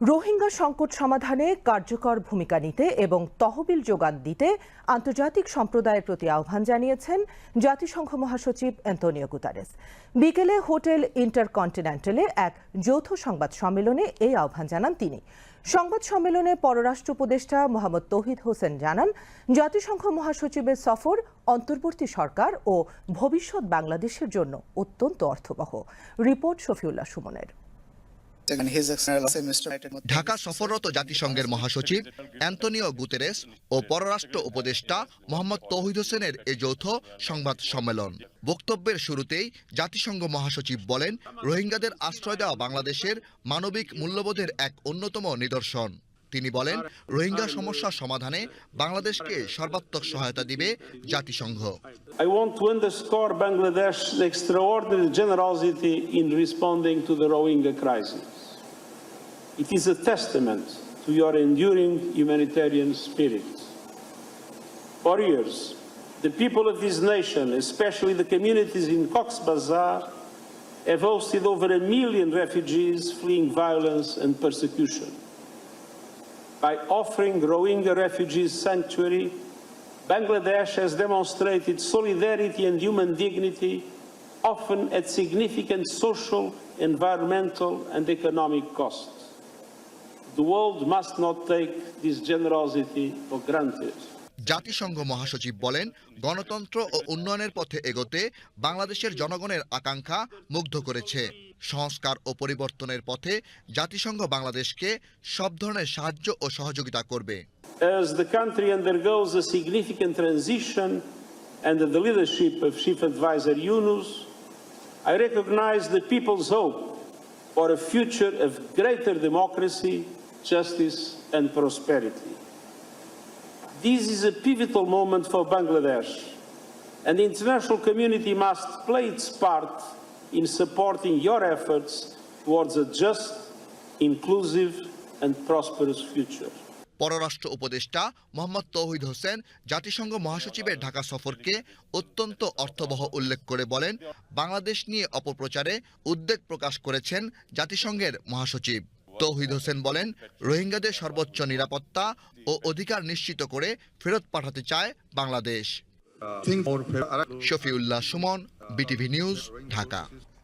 রোহিঙ্গা সংকট সমাধানে কার্যকর ভূমিকা নিতে এবং তহবিল যোগান দিতে আন্তর্জাতিক সম্প্রদায়ের প্রতি আহ্বান জানিয়েছেন জাতিসংঘ মহাসচিব অ্যান্তোনিও গুতারেস। বিকেলে হোটেল ইন্টারকন্টিনেন্টালে এক যৌথ সংবাদ সম্মেলনে এই আহ্বান জানান তিনি। সংবাদ সম্মেলনে পররাষ্ট্র উপদেষ্টা মোহাম্মদ তৌহিদ হোসেন জানান, জাতিসংঘ মহাসচিবের সফর অন্তর্বর্তী সরকার ও ভবিষ্যৎ বাংলাদেশের জন্য অত্যন্ত অর্থবহ। রিপোর্ট শফিউল্লাহ সুমনের। ঢাকা সফররত জাতিসংঘের মহাসচিব অ্যান্তনিও গুতেরেস ও পররাষ্ট্র উপদেষ্টা মোহাম্মদ তৌহিদ হোসেনের এ যৌথ সংবাদ সম্মেলন। বক্তব্যের শুরুতেই জাতিসংঘ মহাসচিব বলেন রোহিঙ্গাদের আশ্রয় দেওয়া বাংলাদেশের মানবিক মূল্যবোধের এক অন্যতম নিদর্শন। তিনি বলেন রোহিঙ্গা সমস্যা সমাধানে বাংলাদেশকে সর্বাত্মক সহায়তা দিবে জাতিসংঘ। I want to underscore Bangladesh's extraordinary generosity in responding to the Rohingya crisis. It is a testament to your enduring humanitarian spirit. Years, the people of this nation, especially the communities in Cox's Bazar, have hosted over a million refugees fleeing violence and persecution. By offering Rohingya refugees sanctuary, Bangladesh has demonstrated solidarity and human dignity, often at significant social, environmental, and economic costs. The world must not take this generosity for granted. জাতিসংঘ মহাসচিব বলেন গণতন্ত্র ও উন্নয়নের পথে এগোতে বাংলাদেশের জনগণের আকাঙ্ক্ষা মুগ্ধ করেছে সংস্কার ও পরিবর্তনের পথে জাতিসংঘ বাংলাদেশকে সব ধরনের সাহায্য ও সহযোগিতা করবে As the country undergoes a significant transition under the leadership of Chief Advisor Yunus, I recognize the people's hope for a future of greater democracy, justice, and prosperity. This is a pivotal moment for Bangladesh, and the international community must play its part in supporting your efforts towards a just, inclusive, and prosperous future. পররাষ্ট্র উপদেষ্টা মোহাম্মদ তৌহিদ হোসেন জাতিসংঘ মহাসচিবের ঢাকা সফরকে অত্যন্ত অর্থবহ উল্লেখ করে বলেন বাংলাদেশ নিয়ে অপপ্রচারে উদ্বেগ প্রকাশ করেছেন জাতিসংঘের মহাসচিব। তৌহিদ হোসেন বলেন রোহিঙ্গাদের সর্বোচ্চ নিরাপত্তা ও অধিকার নিশ্চিত করে ফেরত পাঠাতে চায় Bangladesh. Shafiullah Sumon BTV news Dhaka.